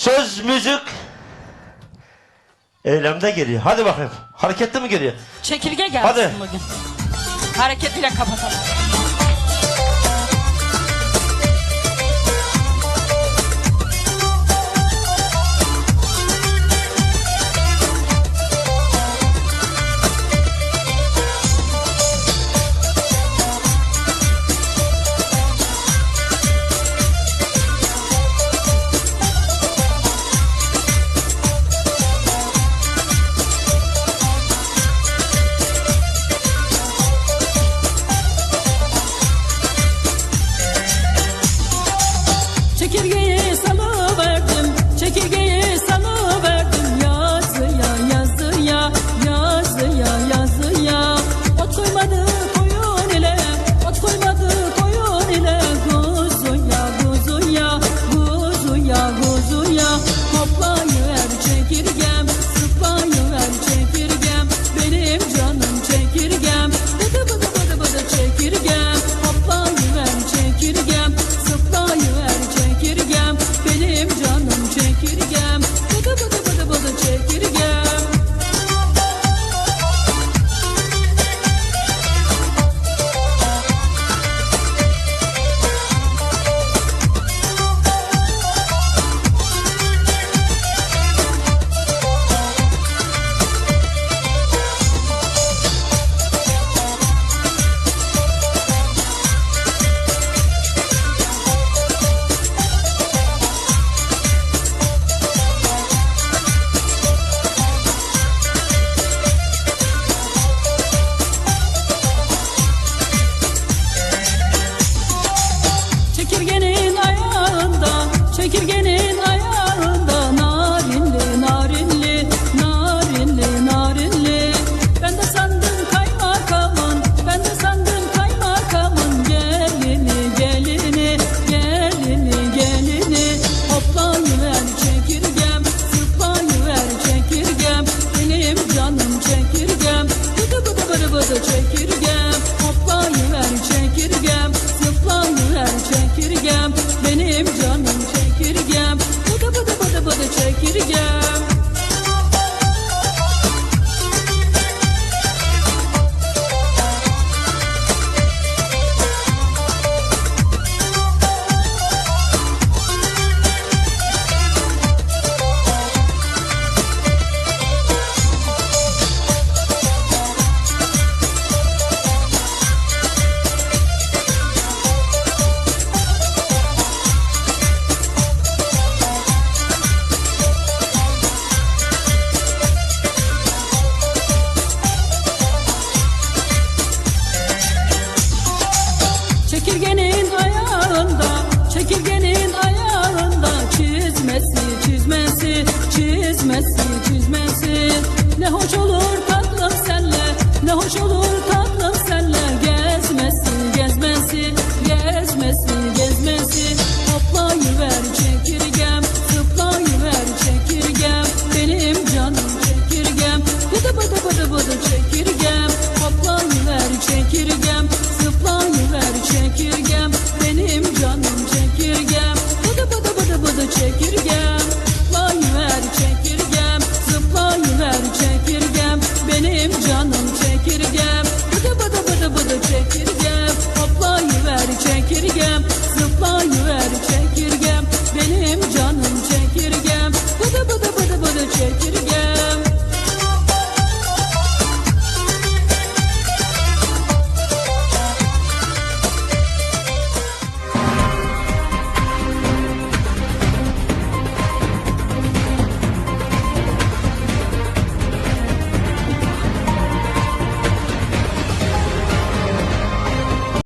Söz, müzik, eylemde geliyor. Hadi bakayım. Hareketli mi geliyor? Çekirge gelsin Hadi. bugün. Hareketiyle kapatalım. Çekirgeyi salıverdim, çekirgeyi salıverdim. Çekirgenin ayağında, çekirgenin ayağında Çizmesi, çizmesi, çizmesi, çizmesi. Shake you